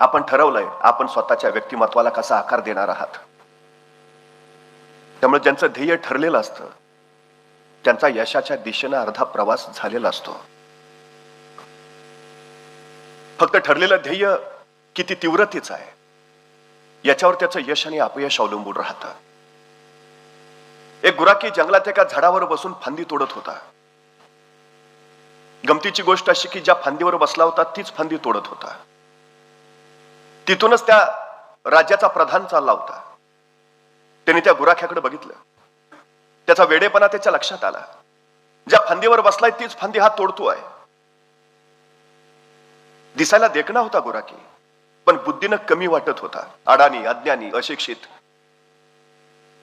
आपण ठरवलंय आपण स्वतःच्या व्यक्तिमत्वाला कसा आकार देणार आहात. त्यामुळे ज्यांचं ध्येय ठरलेलं असतं त्यांचा यशाच्या दिशेनं अर्धा प्रवास झालेला असतो. फक्त ठरलेलं ध्येय किती तीव्रतेचं आहे याच्यावर त्याचं यश आणि अपयश अवलंबून राहतं. एक गुराकी जंगलात एका झाडावर बसून फांदी तोडत होता. गमतीची गोष्ट अशी की ज्या फांदीवर बसला होता तीच फांदी तोडत होता. तिथूनच त्या राज्याचा प्रधान चालला होता. त्याने त्या गुराख्याकडे बघितलं. त्याचा वेडेपणा त्याच्या लक्षात आला. ज्या फांदीवर बसलाय तीच फांदी हा तोडतोय दिसायला देखणा होता गुराखी पण बुद्धीनं कमी वाटत होता. अडाणी अज्ञानी अशिक्षित.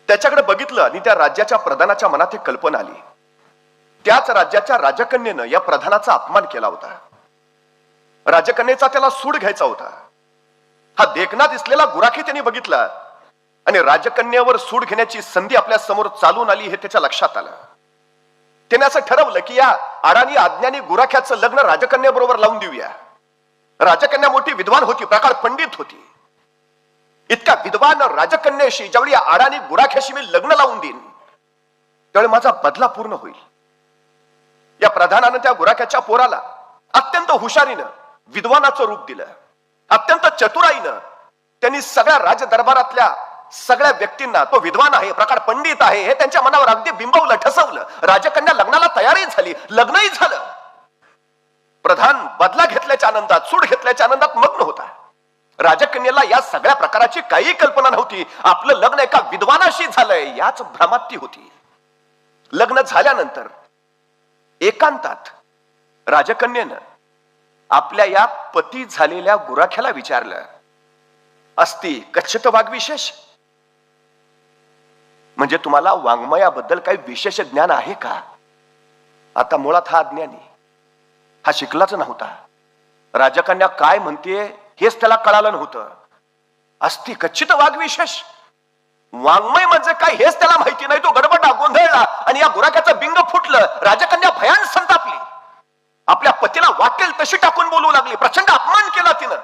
त्याच्याकडे बघितलं आणि त्या राज्याच्या प्रधानाच्या मनात एक कल्पना आली. त्याच राज्याच्या राजकन्येनं या प्रधानाचा अपमान केला होता. राजकन्येचा त्याला सूड घ्यायचा होता. हा देखना दिसलेला गुराखी त्यांनी बघितला. आणि राजकन्यावर सूड घेण्याची संधी आपल्यासमोर चालून आली हे त्याच्या लक्षात आलं. त्याने असं ठरवलं की या अडाणी आज्ञानी गुराख्याचं लग्न राजकन्याबरोबर लावून देऊया. राजकन्या मोठी विद्वान होती प्रकार पंडित होती. इतक्या विद्वान राजकन्याशी ज्यावेळी या अडाणी गुराख्याशी मी लग्न लावून देईन त्यावेळी माझा बदला पूर्ण होईल. या प्रधानानं त्या गुराख्याच्या पोराला अत्यंत हुशारीनं विद्वानाचं रूप दिलं. अत्यंत चतुराईनं त्यांनी सगळ्या राजदरबारातल्या सगळ्या व्यक्तींना तो विद्वान आहे प्रकार पंडित आहे हे त्यांच्या मनावर अगदी बिंबवलं ठसवलं. राजकन्या लग्नाला तयारी झाली लग्नही झालं. प्रधान बदला घेतल्याच्या आनंदात सूड घेतल्याच्या आनंदात मग्न होता. राजकन्याला या सगळ्या प्रकाराची काही कल्पना नव्हती. आपलं लग्न एका विद्वानाशी झालंय याच भ्रमात ती होती. लग्न झाल्यानंतर एकांतात राजकन्येनं आपल्या या पती झालेल्या गुराख्याला विचारलं असती कच्छत वाघविशेष म्हणजे तुम्हाला वाङ्मयाबद्दल काही विशेष ज्ञान आहे का? आता मुळात हा अज्ञानी हा शिकलाच नव्हता. राजकन्या काय म्हणते हेच त्याला कळालं नव्हतं. असती कच्चित वाघविशेष वाङ्मय म्हणजे काय हेच त्याला माहिती नाही. तो गडबडा गोंधळला आणि या गुराख्याचं बिंग फुटलं. राजकन्या भयान संताप आपल्या पतीला वाटेल तशी टाकून बोलू लागली प्रचंड अपमान केला तिनं.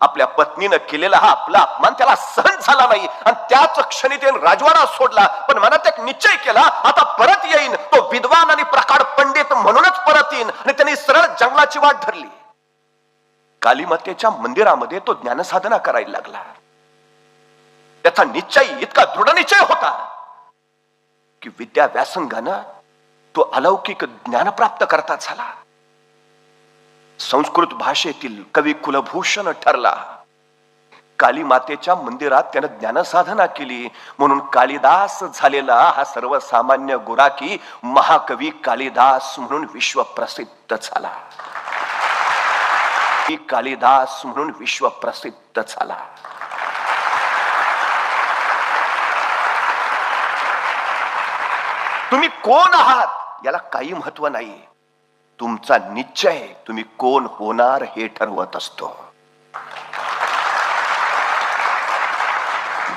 आपल्या पत्नीनं केलेला हा आपला अपमान त्याला सहन झाला नाही. आणि त्याच क्षणी त्याने राजवाडा सोडला. पण मनात एक निश्चय केला आता परत येईन. तो विद्वान आणि प्रकाड पंडित म्हणूनच परत येईन. आणि त्यांनी सरळ जंगलाची वाट धरली. कालीमातेच्या मंदिरामध्ये तो ज्ञानसाधना करायला लागला. त्याचा निश्चय इतका दृढ निश्चय होता की विद्या व्यासंगानं तो अलौकिक ज्ञान प्राप्त करता झाला. संस्कृत भाषेतील कवी कुलभूषण ठरला. काली मातेच्या मंदिरात त्यानं ज्ञानसाधना केली. म्हणून कालिदास झालेला हा सर्वसामान्य गुराकी महाकवी कालिदास म्हणून विश्व प्रसिद्ध झाला कालिदास म्हणून विश्व प्रसिद्ध झाला. तुम्ही कोण आहात? याला काही महत्त्व नाही. तुमचा निश्चय तुम्ही कोण होणार हे ठरवत असतो.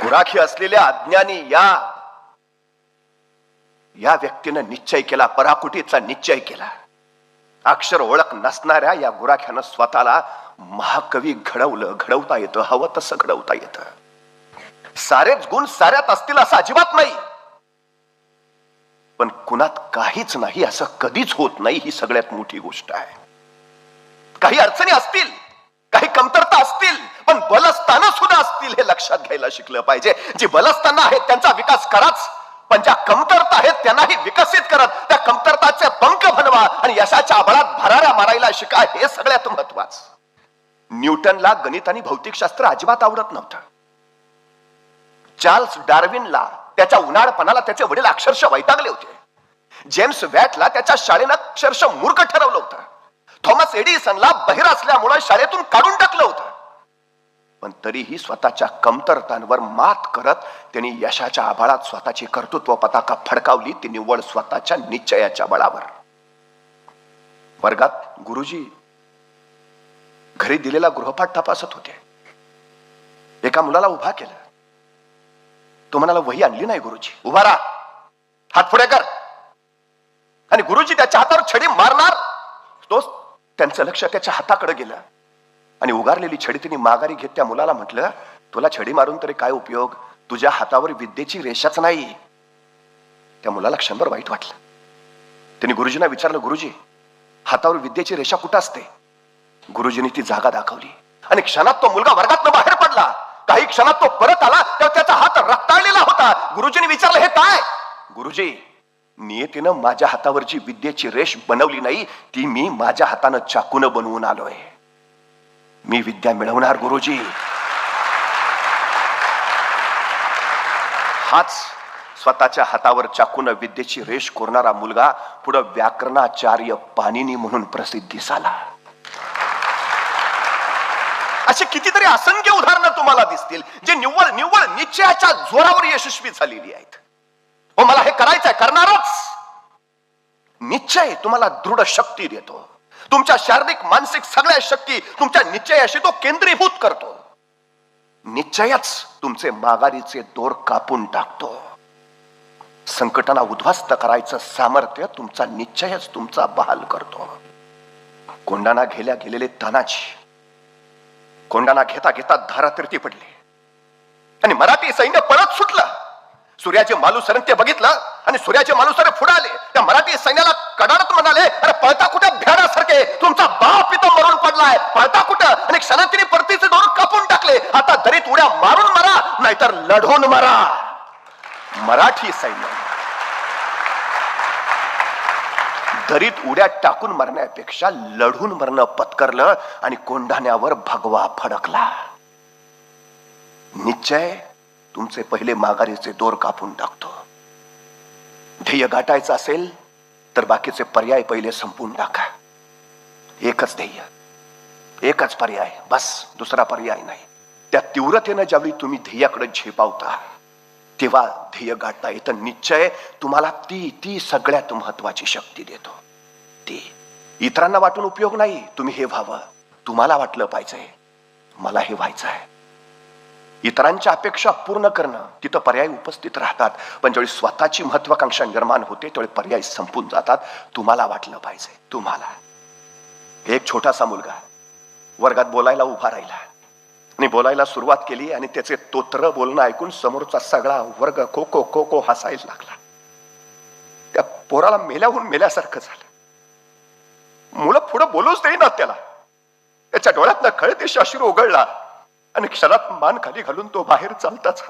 गुराखी असलेल्या अज्ञानी या या व्यक्तीनं निश्चय केला पराकुटीचा निश्चय केला. अक्षर ओळख नसणाऱ्या या गुराख्यानं स्वतःला महाकवी घडवलं घडवता येतं हवं तसं घडवता येतं. सारेच गुण साऱ्यात असतील असं अजिबात नाही. पण कुणात काहीच नाही असं कधीच होत नाही ही सगळ्यात मोठी गोष्ट आहे. काही अडचणी असतील काही कमतरता असतील पण बलस्थानं सुद्धा असतील हे लक्षात घ्यायला शिकलं पाहिजे. जी बलस्थानं आहेत त्यांचा विकास कराच पण ज्या कमतरता आहेत त्यांनाही विकसित करत त्या कमतरताचे पंख बनवा आणि यशाच्या बळात भराऱ्या मारायला शिका हे सगळ्यात महत्वाचं. न्यूटनला गणित आणि भौतिकशास्त्र अजिबात आवडत नव्हतं. चार्ल्स डार्विनला त्याच्या उन्हाळपणाला त्याचे वडील अक्षरशः वैतागले होते. जेम्स वॅटला त्याच्या शाळेनं अक्षरशः मूर्ख ठरवलं होतं. थॉमस एडिसनला बहिर असल्यामुळे शाळेतून काढून टाकलं होतं. पण तरीही स्वतःच्या कमतरतांवर मात करत त्यांनी यशाच्या आभाळात स्वतःची कर्तृत्व पताका फडकावली ती निव्वळ स्वतःच्या निश्चयाच्या बळावर. वर्गात गुरुजी घरी दिलेला गृहपाठ तपासत होते. एका मुलाला उभा केला. तो म्हणाला वही आणली नाही गुरुजी. उभा राहा. हात पुढे कर. आणि गुरुजी त्याच्या हातावर छडी मारणार. तोच त्यांचं लक्ष त्याच्या हाताकडे गेलं. आणि उगारलेली छडी तिने माघारी घेत त्या मुलाला म्हटलं तुला छडी मारून तरी काय उपयोग? तुझ्या हातावर विद्येची रेषाच नाही. त्या मुलाला क्षणभर वाईट वाटलं. त्याने गुरुजींना विचारलं गुरुजी हातावर विद्येची रेषा कुठं असते? गुरुजींनी ती जागा दाखवली. आणि क्षणात तो मुलगा वर्गात बाहेर पडला. काही क्षणात तो परत आला तेव्हा त्याचा हात रक्ताळलेला होता. गुरुजीने विचारलं हे काय? गुरुजी नियतीनं माझ्या हातावर जी विद्येची रेष बनवली नाही ती मी माझ्या हातानं चाकून बनवून आलोय. मी विद्या मिळवणार गुरुजी. हाच स्वतःच्या हातावर चाकून विद्येची रेष कोरणारा मुलगा पुढे व्याकरणाचार्य पाणिनी म्हणून प्रसिद्धीस आला अशी कितीतरी असंख्य उदाहरणं तुम्हाला दिसतील जे निव्वळ निव्वळ निश्चयाच्या जोरावर यशस्वी झालेली आहेत. हो मला हे करायचंय करणारच! निश्चय तुम्हाला दृढ शक्ती देतो. तुमच्या शारीरिक मानसिक सगळ्या शक्ती तुमच्या निश्चयाशी तो केंद्रीभूत करतो. निश्चयच तुमचे माघारीचे दोर कापून टाकतो. संकटांना उद्ध्वस्त करायचं सामर्थ्य तुमचा निश्चयच तुमचा बहाल करतो. कोंडाना घेल्या गेलेले तानाजी कोंडाना घेता घेता धारातीर्थी पडले. आणि मराठी सैन्य परत सुटलं. सूर्याचे मालुसरण ते बघितलं आणि सूर्याचे मालुसरे फुडाले. त्या मराठी सैन्याला कडाडत म्हणाले अरे पळता कुठं भ्याडासारखे तुमचा बाप इथं मरून पडलाय. पळता कुठं? आणि क्षणात परतीचे दोन कापून टाकले. आता दरीत उड्या मारून मारा नाहीतर लढून मारा. मराठी सैन्य. दरीत उड्या टाकून मरण्यापेक्षा लढून मरणं पत्करलं आणि कोंढाण्यावर भगवा फडकला. निश्चय तुमचे पहिले माघारीचे दोर कापून टाकतो. ध्येय गाठायचं असेल तर बाकीचे पर्याय पहिले संपून टाका. एकच ध्येय एकच पर्याय बस दुसरा पर्याय नाही. त्या तीव्रतेनं ज्यावेळी तुम्ही ध्येयाकडे झेपावता तेव्हा ध्येय गाठता येतं. निश्चय तुम्हाला ती ती सगळ्यात महत्वाची शक्ती देतो. ती इतरांना वाटून उपयोग नाही. तुम्ही हे व्हावं. तुम्हाला वाटलं पाहिजे. मला हे व्हायचं आहे. इतरांच्या अपेक्षा पूर्ण करणं. तिथं पर्याय उपस्थित राहतात. पण ज्यावेळी स्वतःची महत्वाकांक्षा निर्माण होते त्यावेळी पर्याय संपून जातात. तुम्हाला वाटलं पाहिजे. तुम्हाला. एक छोटासा मुलगा. वर्गात बोलायला उभा राहिला. आणि बोलायला सुरुवात केली आणि त्याचे तोत्र बोलणं ऐकून समोरचा सगळा वर्ग खो खो खो खो हसायला लागला. त्या पोराला मेल्याहून मेल्यासारखं झालं. मुलं पुढं बोलूच देईना त्याला. त्याच्या डोळ्यातनं खळदेश अश्रू उघडला आणि क्षणात मान खाली घालून तो बाहेर चालताच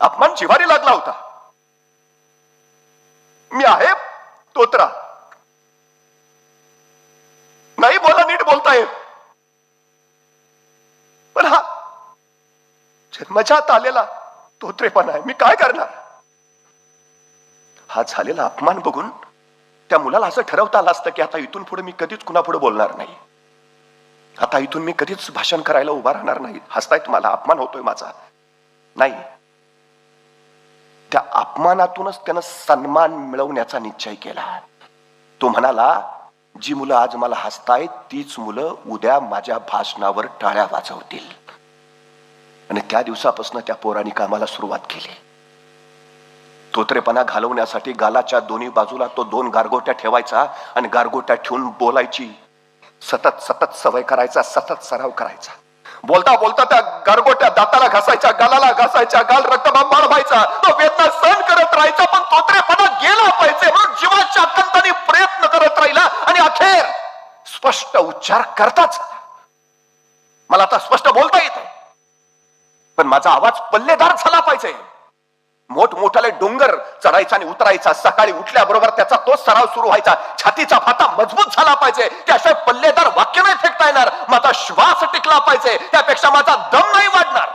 अपमान जिवारी लागला होता. मी आहे तोत्रा. नाही बोला नीट बोलता येत हा मजात आलेला तोत्रेपणा आहे. मी काय करणार? हा झालेला अपमान बघून त्या मुलाला असं ठरवता आलं असतं की आता इथून पुढे मी कधीच कुणापुढे बोलणार नाही. आता इथून मी कधीच भाषण करायला उभा राहणार नाही. हसताय तुम्हाला अपमान होतोय माझा. नाही. त्या अपमानातूनच त्यानं सन्मान मिळवण्याचा निश्चय केला. तो म्हणाला जी मुलं आज मला हसतायत तीच मुलं उद्या माझ्या भाषणावर टाळ्या वाजवतील. आणि त्या दिवसापासून त्या पोरानी कामाला सुरुवात केली. तोत्रेपणा घालवण्यासाठी गालाच्या दोन्ही बाजूला तो दोन गारगोट्या ठेवायचा आणि गारगोट्या ठेवून बोलायची. सतत सतत सवय करायचा सतत सराव करायचा. बोलता बोलता त्या गारगोट्या दाताला घासायच्या गालाला घासायच्या गाल रक्तबांबाळ व्हायचा तो वेदना सहन करत राहायचा पण तोत्रेपणा गेला पाहिजे म्हणून जीवाच्या अत्यंताने प्रयत्न करत राहिला आणि अखेर स्पष्ट उच्चार करताच मला आता स्पष्ट बोलता येत पण माझा आवाज पल्लेदार झाला पाहिजे. मोठमोठाले डोंगर चढायचा आणि उतरायचा सकाळी उठल्याबरोबर त्याचा तो सराव सुरू व्हायचा. छातीचा फाटा मजबूत झाला पाहिजे. त्याशिवाय पल्लेदार वाक्य नाही फेकता येणार. माझा श्वास टिकला पाहिजे. त्यापेक्षा माझा दम नाही वाढणार.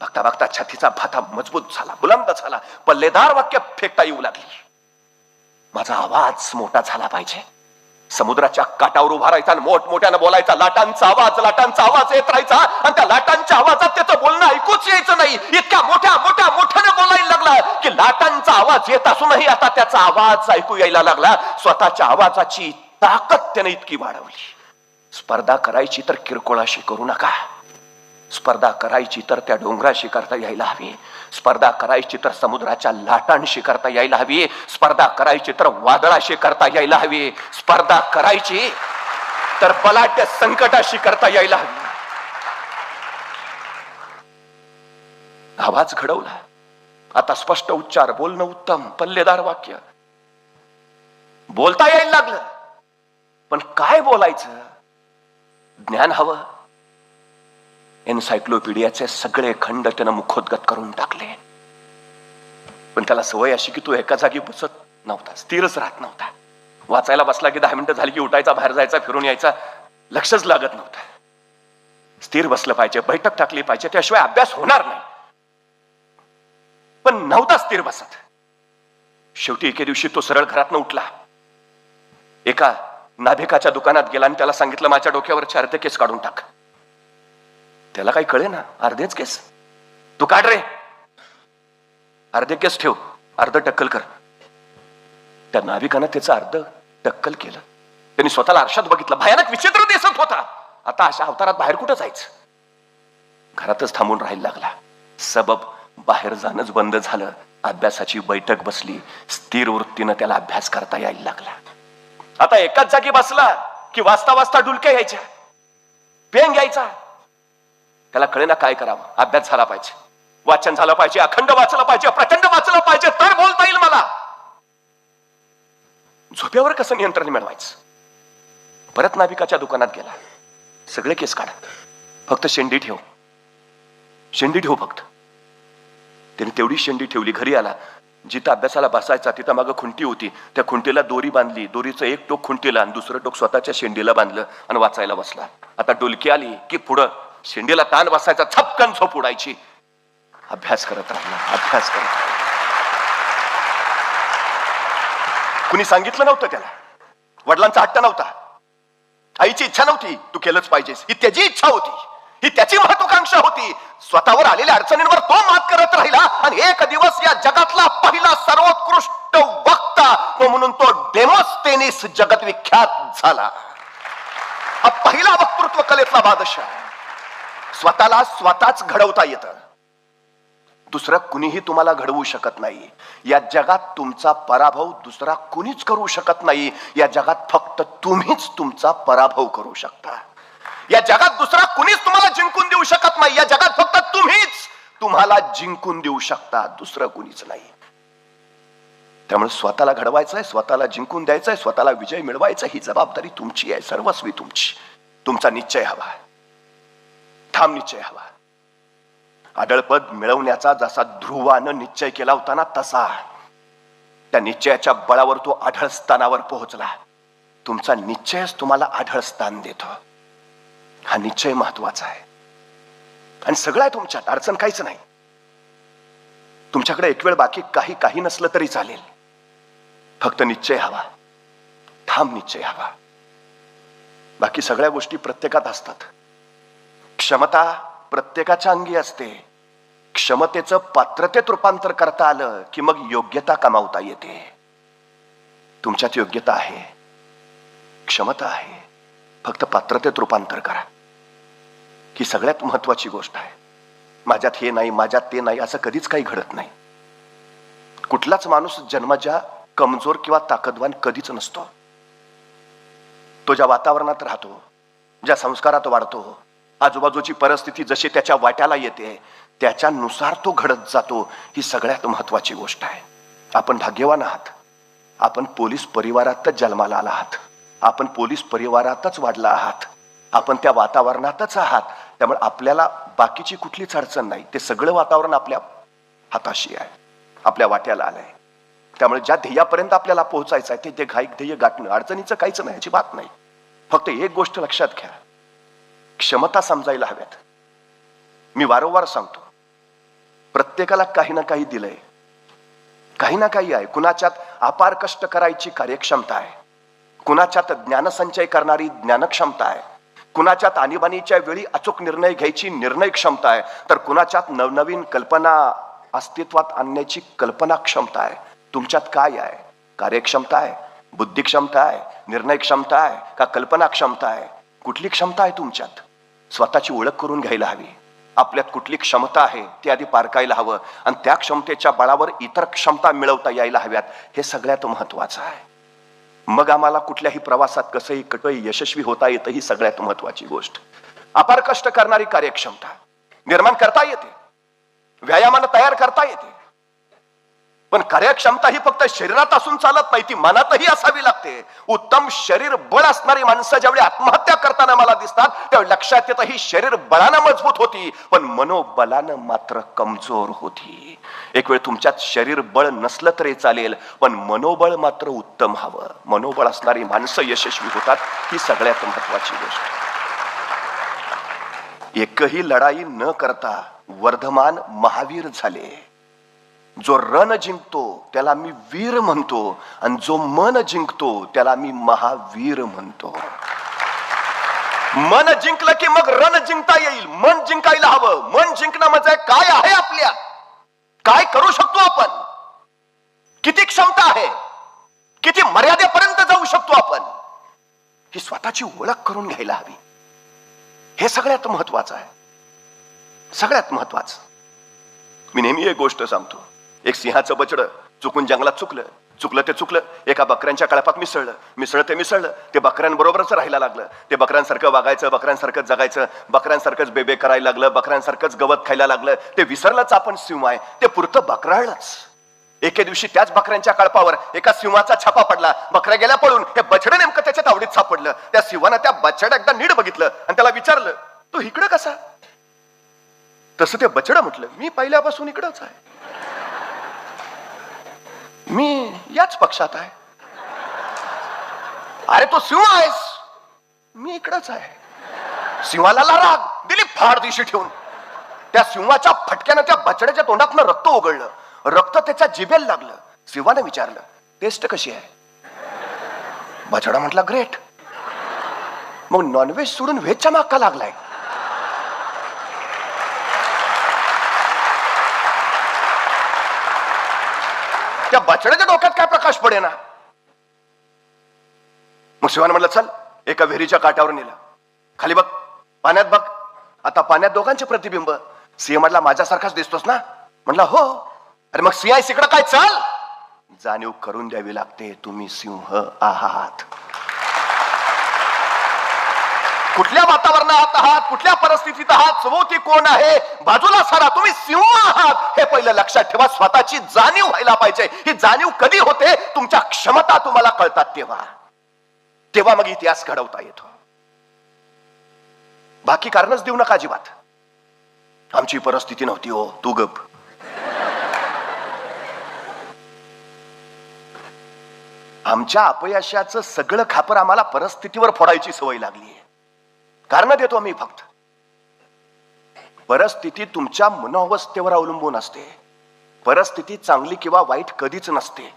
बघता बघता छातीचा फाटा मजबूत झाला बुलंद झाला. पल्लेदार वाक्य फेकता येऊ लागली. माझा आवाज मोठा झाला पाहिजे. समुद्राच्या काठावर उभा राहायचा आणि मोठमोठ्यानं बोलायचा. लाटांचा आवाज लाटांचा आवाज येत राहायचा. आणि त्या लाटांच्या आवाजात त्याचं बोलणं ऐकूच यायचं नाही. इतक्या मोठ्या मोठ्या मोठ्याने बोलायला लागला की लाटांचा आवाज येत असूनही आता त्याचा आवाज ऐकू यायला लागला. स्वतःच्या आवाजाची ताकद त्याने इतकी वाढवली. स्पर्धा करायची तर किरकोळाशी करू नका. स्पर्धा करायची तर त्या डोंगराशी करता यायला हवी. स्पर्धा करायची तर समुद्राच्या लाटांशी करता यायला हवी. स्पर्धा करायची तर वादळाशी करता यायला हवी. स्पर्धा करायची तर बलाट्य संकटाशी करता यायला हवी. आवाज घडवला. आता स्पष्ट उच्चार बोलणं उत्तम पल्लेदार वाक्य. बोलता यायला लागलं. पण काय बोलायचं? ज्ञान हवं. एन्सायक्लोपीडियाचे सगळे खंड त्यानं मुखोद्गत करून टाकले. पण त्याला सवय अशी की तो एका जागी बसत नव्हता स्थिरच राहत नव्हता. वाचायला बसला की दहा मिनिटं झाली की उठायचा बाहेर जायचा फिरून यायचा लक्षच लागत नव्हतं. स्थिर बसलं पाहिजे बैठक टाकली पाहिजे त्याशिवाय अभ्यास होणार नाही. पण नव्हता स्थिर बसत. शेवटी एके दिवशी तो सरळ घरातनं उठला. एका नाभिकाच्या दुकानात गेला आणि त्याला सांगितलं माझ्या डोक्यावरचे अर्धे केस काढून टाक. त्याला काही कळे ना अर्धेच केस. तू काढ रे. अर्धे केस ठेव. अर्ध टक्कल कर. त्या नाविकानं त्याचं अर्ध टक्कल केलं. त्यांनी स्वतःला आरशात बघितलं. भयानक विचित्र दिसत होता. आता अशा अवतारात बाहेर कुठं जायचं? घरातच थांबून राहायला लागला. सबब बाहेर जाणंच बंद झालं. अभ्यासाची बैठक बसली. स्थिर वृत्तीनं त्याला अभ्यास करता यायला लागला. आता एकाच जागी बसला की वाचता वाचता डुलक्या यायच्या. पेन घ्यायचा त्याला कळेना काय करावं. अभ्यास झाला पाहिजे. वाचन झालं पाहिजे अखंड वाचलं पाहिजे प्रचंड वाचलं पाहिजे तर बोलता येईल मला. झोप्यावर कसं नियंत्रण मिळवायचं? परत नाभिकाच्या दुकानात गेला. सगळे केस काढ. फक्त शेंडी ठेव. शेंडी ठेव फक्त. त्याने तेवढी शेंडी ठेवली घरी आला. जिथं अभ्यासाला बसायचा तिथं मागं खुंटी होती. त्या खुंटीला दोरी बांधली. दोरीचं एक टोक खुंटीला आणि दुसरं टोक स्वतःच्या शेंडीला बांधलं आणि वाचायला बसला. आता डोलकी आली की पुढं शेंडीला ताण बसायचा छपकन झोप उडायची अभ्यास करत राहिला अभ्यास करत कुणी सांगितलं नव्हतं त्याला? वडिलांचा हट्ट नव्हता. आईची इच्छा नव्हती तू केलंच पाहिजेस. ही त्याची इच्छा होती. ही त्याची महत्वाकांक्षा होती. स्वतःवर आलेल्या अडचणींवर तो मात करत राहिला आणि एक दिवस या जगातला पहिला सर्वोत्कृष्ट वक्ता तो म्हणून तो डेमोस्टेनिस जगत विख्यात झाला. हा पहिला वक्तृत्व कलेतला बादशाह. स्वतःला स्वतःच घडवता येतं. दुसरं कुणीही तुम्हाला घडवू शकत नाही. या जगात तुमचा पराभव दुसरा कुणीच करू शकत नाही. या जगात फक्त तुम्हीच तुमचा पराभव करू शकता. या जगात दुसरा कुणीच तुम्हाला जिंकून देऊ शकत नाही. या जगात फक्त तुम्हीच तुम्हाला जिंकून देऊ शकता. दुसरं कुणीच नाही. त्यामुळे स्वतःला घडवायचंय स्वतःला जिंकून द्यायचंय स्वतःला विजय मिळवायचा ही जबाबदारी तुमची आहे. सर्वस्वी तुमची. तुमचा निश्चय हवा ठाम निश्चय हवा. आदळपद मिळवण्याचा जसा ध्रुवानं निश्चय केला होता ना तसा. त्या निश्चयाच्या बळावर तो आढळ स्थानावर पोहोचला. तुमचा निश्चयच तुम्हाला आढळ स्थान देतो. हा निश्चय महत्त्वाचा आहे. आणि सगळं आहे तुमच्यात अडचण काहीच नाही. तुमच्याकडे एक वेळ बाकी काही काही नसलं तरी चालेल. फक्त निश्चय हवा. ठाम निश्चय हवा. बाकी सगळ्या गोष्टी प्रत्येकात असतात. क्षमता प्रत्येकाच्या अंगी असते. क्षमतेचं पात्रतेत रूपांतर करता आलं की मग योग्यता कमावता येते. तुमच्यात योग्यता आहे. क्षमता आहे. फक्त पात्रतेत रूपांतर करा. ही सगळ्यात महत्वाची गोष्ट आहे. माझ्यात हे नाही माझ्यात ते नाही असं कधीच काही घडत नाही. कुठलाच माणूस जन्माच्या कमजोर किंवा ताकदवान कधीच नसतो. तो ज्या वातावरणात राहतो ज्या संस्कारात वाढतो आजूबाजूची परिस्थिती जशी त्याच्या वाट्याला येते त्याच्यानुसार तो घडत जातो ही सगळ्यात महत्वाची गोष्ट आहे. आपण भाग्यवान आहात. आपण पोलीस परिवारातच जन्माला आला आहात. आपण पोलीस परिवारातच वाढला आहात. आपण त्या वातावरणातच आहात. त्यामुळे आपल्याला बाकीची कुठलीच अडचण नाही. ते सगळं वातावरण आपल्या हाताशी आहे. आपल्या वाट्याला आलंय. त्यामुळे ज्या ध्येयापर्यंत आपल्याला पोहोचायचं आहे ते घाईक ध्येय गाठणं अडचणीचं काहीच नाही याची बात नाही फक्त एक गोष्ट लक्षात घ्या क्षमता समजायला हव्यात. मी वारंवार सांगतो प्रत्येकाला काही ना काही दिलंय. काही ना काही आहे. कुणाच्यात अपार कष्ट करायची कार्यक्षमता आहे. कुणाच्यात ज्ञानसंचय करणारी ज्ञानक्षमता आहे. कुणाच्यात आणीबाणीच्या वेळी अचूक निर्णय घ्यायची निर्णय क्षमता आहे. तर कुणाच्यात नवनवीन कल्पना अस्तित्वात आणण्याची कल्पना क्षमता आहे. तुमच्यात काय आहे? कार्यक्षमता आहे? बुद्धी क्षमता आहे? निर्णय क्षमता आहे? का कल्पना क्षमता आहे? कुठली क्षमता आहे तुमच्यात? स्वतःची ओळख करून घ्यायला हवी. आपल्यात कुठली क्षमता आहे ती आधी पारकायला हवं आणि त्या क्षमतेच्या बळावर इतर क्षमता मिळवता यायला हव्यात हे सगळ्यात महत्वाचं आहे. मग आम्हाला कुठल्याही प्रवासात कसंही कटही यशस्वी होता येतं ही सगळ्यात महत्वाची गोष्ट. अपार कष्ट करणारी कार्यक्षमता निर्माण करता येते. व्यायामानं तयार करता येते. पण कार्यक्षमता ही फक्त शरीरात असून चालत नाही ती मनातही असावी लागते. उत्तम शरीर बळ असणारी माणसं ज्यावेळी आत्महत्या करताना मला दिसतात त्यावेळी लक्षात येतं ही शरीर बळानं मजबूत होती पण मनोबलानं मात्र कमजोर होती. एक वेळ तुमच्यात शरीर बळ नसलं तरी चालेल पण मनोबळ मात्र उत्तम हवं. मनोबळ असणारी माणसं यशस्वी होतात ही सगळ्यात महत्वाची गोष्ट. एकही लढाई न करता वर्धमान महावीर झाले. जो रण जिंकतो त्याला मी वीर म्हणतो. आणि जो मन जिंकतो त्याला मी महावीर म्हणतो. मन जिंकलं की मग रण जिंकता येईल. मन जिंकायला हवं. मन जिंकणं म्हणजे काय आहे आपल्या? काय करू शकतो आपण? किती क्षमता आहे? किती मर्यादेपर्यंत जाऊ शकतो आपण? ही स्वतःची ओळख करून घ्यायला हवी. हे सगळ्यात महत्वाचं आहे. सगळ्यात महत्वाचं. मी नेहमी एक गोष्ट सांगतो. एक सिंहाचं बचडं चुकून जंगलात चुकलं चुकलं ते चुकलं एका बकऱ्यांच्या कळपात मिसळलं मिसळलं ते मिसळलं ते बकऱ्यांबरोबरच राहायला लागलं. ते बकऱ्यांसारखं वागायचं बकऱ्यांसारखंच जगायचं बकऱ्यांसारखंच बेबे करायला लागलं बकऱ्यांसारखंच गवत खायला लागलं. ते विसरलंच आपण सिंह आहे. ते पुरतं बकराळलंच. एके दिवशी त्याच बकऱ्यांच्या कळपावर एका सिंहाचा छापा पडला. बकऱ्या गेल्या पळून हे बछडं नेमकं त्याच्या तावडीत सापडलं. त्या सिंहानं त्या बछड एकदा नीट बघितलं आणि त्याला विचारलं तू इकडं कसा? तसं ते बछड म्हटलं मी पहिल्यापासून इकडंच आहे. मी याच पक्षात आहे. अरे तो सिंह आहेस. मी इकडंच आहे. शिवाला राग दिली फार दिशी ठेवून. त्या सिंहाच्या फटक्यानं त्या बछड्याच्या तोंडातनं रक्त उघडलं. रक्त त्याच्या जिभेला लागलं. सिंहाने विचारलं टेस्ट कशी आहे? बछडा म्हटला ग्रेट. मग नॉनव्हेज सोडून व्हेजच्या मागका लागलाय? त्या बछड्याच्या डोक्यात काय प्रकाश पडेना? मग शिवाने म्हटलं चल एका विहिरीच्या काठावर नेलं. खाली बघ पाण्यात बघ. आता पाण्यात दोघांचे प्रतिबिंब. सिंह म्हटला माझ्यासारखाच दिसतोस ना? म्हटला हो. अरे मग सिंह इकडं काय? चल. जाणीव करून द्यावी लागते तुम्ही सिंह आहात. कुठल्या वातावरणात आहात कुठल्या परिस्थितीत आहात सभोवती कोण आहे? बाजूला सारा तुम्ही सिंह आहात. हे पहिलं लक्षात ठेवा स्वतःची जाणीव व्हायला पाहिजे. ही जाणीव कधी होते? तुमच्या क्षमता तुम्हाला कळतात तेव्हा. तेव्हा मग इतिहास घडवता येतो. बाकी कारणच देऊ नका अजिबात. आमची परिस्थिती नव्हती हो तू गप. आमच्या अपयशाचं सगळं खापर आम्हाला परिस्थितीवर फोडायची सवय लागली कारण देतो मी फक्त. परिस्थिती तुमच्या मनोवस्थेवर अवलंबून असते. परिस्थिती चांगली किंवा वाईट कधीच नसते.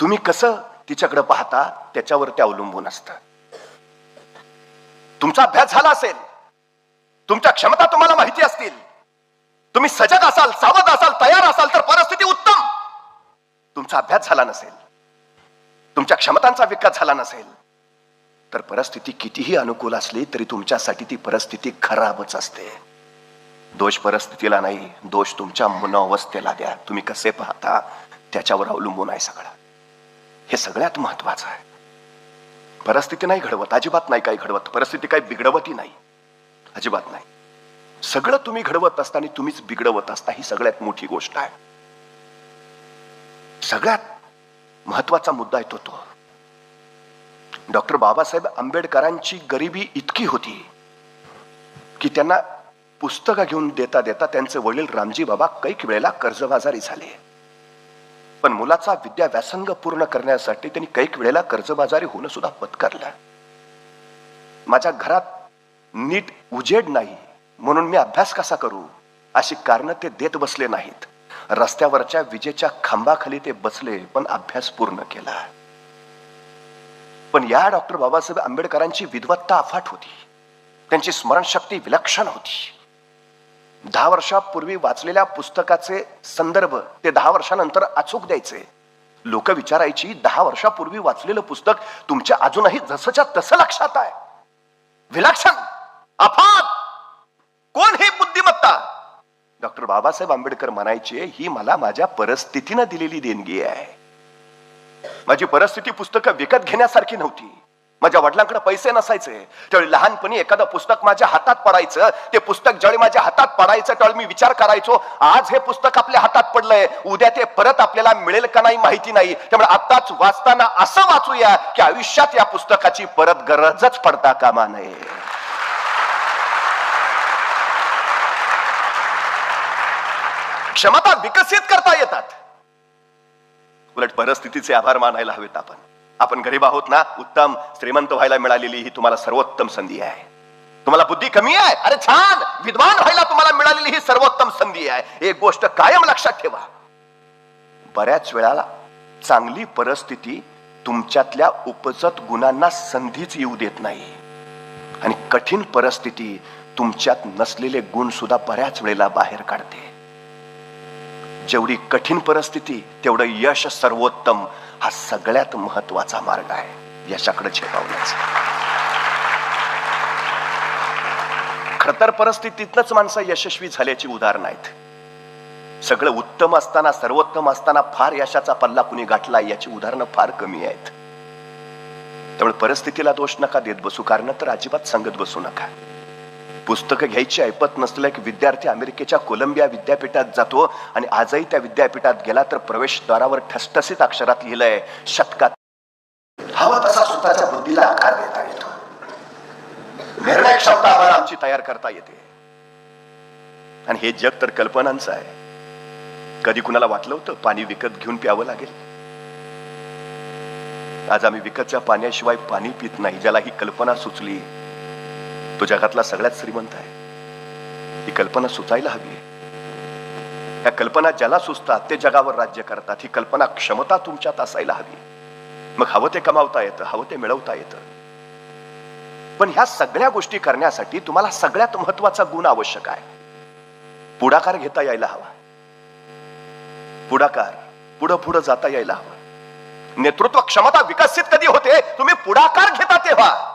तुम्ही कसं तिच्याकडे पाहता त्याच्यावर ते अवलंबून असत. तुमचा अभ्यास झाला असेल. तुमच्या क्षमता तुम्हाला माहिती असतील. तुम्ही सजग असाल सावध असाल तयार असाल तर परिस्थिती उत्तम. तुमचा अभ्यास झाला नसेल. तुमच्या क्षमतांचा विकास झाला नसेल. तर परिस्थिती कितीही अनुकूल असली तरी तुमच्यासाठी ती परिस्थिती खराबच असते. दोष परिस्थितीला नाही दोष तुमच्या मनोवस्थेला द्या. तुम्ही कसे पाहता त्याच्यावर अवलंबून आहे सगळं. हे सगळ्यात महत्वाचं आहे. परिस्थिती नाही घडवत अजिबात नाही काही घडवत. परिस्थिती काही बिघडवतही नाही. अजिबात नाही. सगळं तुम्ही घडवत असताना तुम्हीच बिघडवत असता ही सगळ्यात मोठी गोष्ट आहे. सगळ्यात महत्त्वाचा मुद्दा येतो तो. डॉक्टर बाबासाहेब आंबेडकरांची गरिबी इतकी होती की त्यांना पुस्तकं घेऊन देता देता त्यांचे वडील रामजी बाबा कैक वेळेला कर्जबाजारी झाले. पण मुलाचा विद्या व्यासंग पूर्ण करण्यासाठी त्यांनी कैक वेळेला कर्जबाजारी होणं सुद्धा पत्करलं. माझ्या घरात नीट उजेड नाही म्हणून मी अभ्यास कसा करू? अशी कारण ते देत बसले नाहीत. रस्त्यावरच्या विजेच्या खांबाखाली ते बसले पण अभ्यास पूर्ण केला. पण या डॉक्टर बाबासाहेब आंबेडकरांची विद्वत्ता अफाट होती. त्यांची स्मरणशक्ती विलक्षण होती. दहा वर्षापूर्वी वाचलेल्या पुस्तकाचे संदर्भ ते दहा वर्षानंतर अचूक द्यायचे. लोक विचारायची दहा वर्षापूर्वी वाचलेलं पुस्तक तुमच्या अजूनही जसंच्या तसं लक्षात आहे. विलक्षण! अफाट! कोण ही बुद्धिमत्ता! डॉक्टर बाबासाहेब आंबेडकर म्हणायचे ही मला माझ्या परिस्थितीनं दिलेली देणगी आहे. माझी परिस्थिती पुस्तकं विकत घेण्यासारखी नव्हती. माझ्या वडिलांकडे पैसे नसायचे. त्यावेळी लहानपणी एखादं पुस्तक माझ्या हातात पडायचं. ते पुस्तक ज्यावेळी माझ्या हातात पडायचं त्यावेळी मी विचार करायचो आज हे पुस्तक आपल्या हातात पडलंय. उद्या ते परत आपल्याला मिळेल का नाही माहिती नाही. त्यामुळे आताच वाचताना असं वाचूया की आयुष्यात या पुस्तकाची परत गरजच पडता कामा नये. क्षमता विकसित करता येतात. उलट परिस्थितीचे आभार मानायला हवेत आपण. आपण गरीब आहोत ना? उत्तम श्रीमंत व्हायला मिळालेली ही तुम्हाला सर्वोत्तम संधी आहे. तुम्हाला बुद्धी कमी आहे? अरे छान! विद्वान व्हायला तुम्हाला मिळालेली ही सर्वोत्तम संधी आहे. एक गोष्ट कायम लक्षात ठेवा. बऱ्याच वेळाला चांगली परिस्थिती तुमच्यातल्या उपजत गुणांना संधीच येऊ देत नाही. आणि कठीण परिस्थिती तुमच्यात नसलेले गुण सुद्धा बऱ्याच वेळेला बाहेर काढते. जेवढी कठीण परिस्थिती तेवढं यश सर्वोत्तम हा सगळ्यात महत्त्वाचा मार्ग आहे. यशाकडे झेपावण्याचा खडतर परिस्थितीतनच माणसं यशस्वी झाल्याची उदाहरण आहेत. सगळं उत्तम असताना सर्वोत्तम असताना फार यशाचा पल्ला कुणी गाठला याची उदाहरणं फार कमी आहेत. त्यामुळे परिस्थितीला दोष नका देत बसू कारण तर अजिबात सांगत बसू नका. पुस्तकं घ्यायची ऐपत नसलेला एक विद्यार्थी अमेरिकेच्या कोलंबिया विद्यापीठात जातो आणि आजही त्या विद्यापीठात गेला तर प्रवेशद्वारावर ठसठसीत अक्षरात लिहिलंय शतकात. हवा तसा स्वतःच्या बुद्धीला आकार देता येतो. निर्णय क्षमता आम्हाला आमची तयार करता येते. आणि हे जग तर कल्पनांचं आहे. कधी कुणाला वाटलं होतं पाणी विकत घेऊन प्यावं लागेल? आज आम्ही विकतच्या पाण्याशिवाय पाणी पित नाही ज्याला ही कल्पना सुचली. तो जगातला सगळ्यात श्रीमंत आहे. ही कल्पना सुचायला हवी या कल्पना ज्याला सुचतात ते जगावर राज्य करतात. ही कल्पना क्षमता तुमच्यात असायला हवी. मग हवं ते कमावता येतं हवं ते मिळवता येतं. पण ह्या सगळ्या गोष्टी करण्यासाठी तुम्हाला सगळ्यात महत्त्वाचा गुण आवश्यक आहे. पुढाकार घेता यायला हवा. पुढाकार पुढं पुढं जाता यायला हवा. नेतृत्व क्षमता विकसित कधी होते? तुम्ही पुढाकार घेता तेव्हा.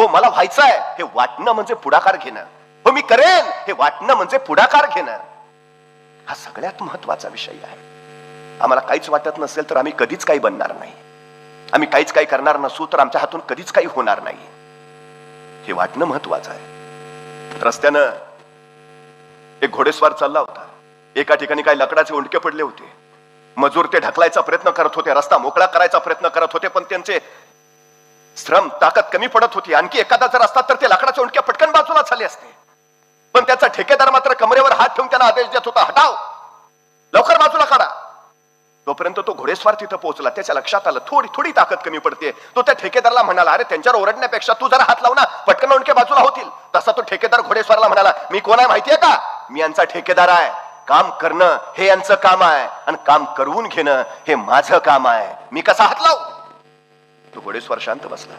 हो मला व्हायचं आहे हे वाटणं म्हणजे पुढाकार घेणं. हो मी करेन. हे वाटणं म्हणजे पुढाकार घेणं. हा सगळ्यात महत्त्वाचा विषय आहे. आम्हाला काहीच वाटत नसेल तर आम्ही कधीच काही बनणार नाही. आम्ही काहीच काही करणार नसू तर आमच्या हातून कधीच काही होणार नाही. हे वाटणं महत्वाचं आहे. रस्त्यानं एक घोडेस्वार चालला होता. एका ठिकाणी काही लकडाचे उंडके पडले होते. मजूर ते ढकलायचा प्रयत्न करत होते. रस्ता मोकळा करायचा प्रयत्न करत होते पण त्यांचे श्रम ताकद कमी पडत होती. आणखी एखादा जर असतात तर ते लाकडाच्या उंडक्या पटकन बाजूला झाले असते. पण त्याचा ठेकेदार मात्र कमरेवर हात ठेवून त्यांना आदेश देत होता हटाव. लवकर बाजूला काढा. तोपर्यंत तो घोडेस्वार तिथं पोहोचला. त्याच्या लक्षात आलं थोडी थोडी ताकद कमी पडते. तो त्या ठेकेदारला म्हणाला अरे त्यांच्यावर ओरडण्यापेक्षा तू जरा हात लाव ना. पटकन उंडके बाजूला होतील. तसा तो ठेकेदार घोडेस्वारला म्हणाला मी कोण आहे माहितीये का? मी यांचा ठेकेदार आहे. काम करणं हे यांचं काम आहे. आणि काम करवून घेणं हे माझं काम आहे. मी कसा हात लावू? तो घोडेस्वार शांत बसला.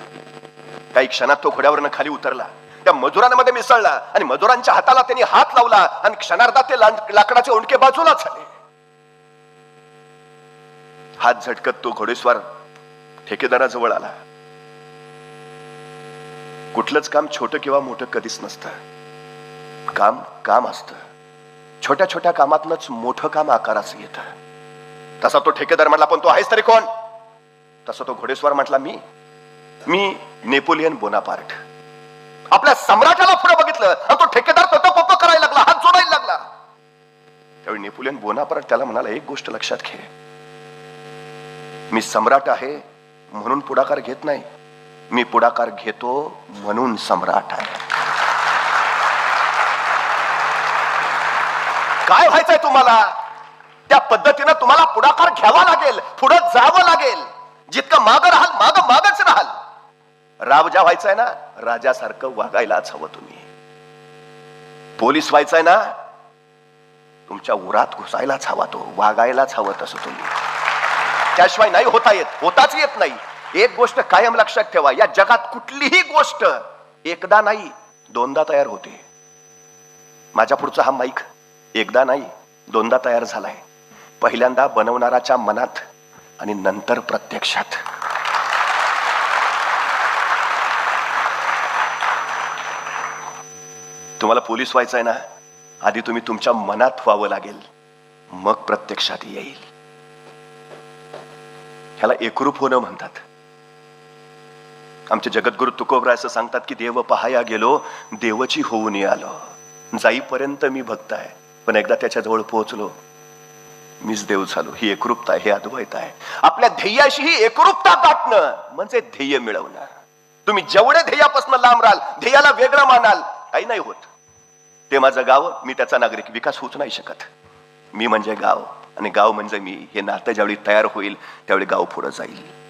काही क्षणात तो घोड्यावरनं खाली उतरला. त्या मजुरांमध्ये मिसळला आणि मजुरांच्या हाताला त्यांनी हात लावला आणि क्षणार्धात ते लाकडाचे उंडके बाजूला झाले हात झटकत तो घोडेस्वार ठेकेदाराजवळ आला. कुठलंच काम छोटं किंवा मोठं कधीच नसतं. काम काम असत. छोट्या छोट्या कामातनच मोठं काम आकाराचं येतं. तसा तो ठेकेदार म्हणला पण तो आहेस तरी कोण? तसं तो घोडेस्वार म्हटला मी मी नेपोलियन बोनापार्ट. आपल्या सम्राटाला पुढे बघितलं आणि तो ठेकेदार पप करायला लागला हात जोडायला लागला. त्यावेळी नेपोलियन बोनापार्ट त्याला म्हणाला एक गोष्ट लक्षात घे. मी सम्राट आहे म्हणून पुढाकार घेत नाही. मी पुढाकार घेतो म्हणून सम्राट आहे. काय व्हायचंय तुम्हाला? त्या पद्धतीनं तुम्हाला पुढाकार घ्यावा लागेल पुढे जावं लागेल. जितकं माग राहाल माग मागच राहाल. राजा व्हायचंय ना राजासारखं वागायलाच हवं तुम्ही. पोलीस व्हायचंय ना तुमच्या उरात घुसायलाच हवा तो वागायलाच हवं तसं तुम्ही. त्याशिवाय नाही होता येत होताच येत नाही. एक गोष्ट कायम लक्षात ठेवा या जगात कुठलीही गोष्ट एकदा नाही दोनदा तयार होते. माझ्या पुढचा हा माईक एकदा नाही दोनदा तयार झालाय. पहिल्यांदा बनवणाराच्या मनात आणि नंतर प्रत्यक्षात. तुम्हाला पोलीस व्हायचं आहे ना? आधी तुम्ही तुमच्या मनात व्हावं लागेल. मग प्रत्यक्षात येईल. ह्याला एकरूप होणं म्हणतात. आमचे जगद्गुरु तुकोबराय असं सांगतात की देव पहाया गेलो देवची होऊन आलो. जाईपर्यंत मी भक्त आहे पण एकदा त्याच्याजवळ पोहोचलो मीच देव झालो. ही एकरूपता आहे हे अद्वैत आहे. आपल्या ध्येयाशी ही एकरूपता गाठणं म्हणजे ध्येय मिळवणं. तुम्ही जेवढे ध्येयापासून लांब राहाल ध्येयाला वेगळं मानाल काही नाही होत. ते माझं गाव मी त्याचा नागरिक विकास होऊच नाही शकत. मी म्हणजे गाव आणि गाव म्हणजे मी. हे नातं ज्यावेळी तयार होईल त्यावेळी गाव पुढं जाईल.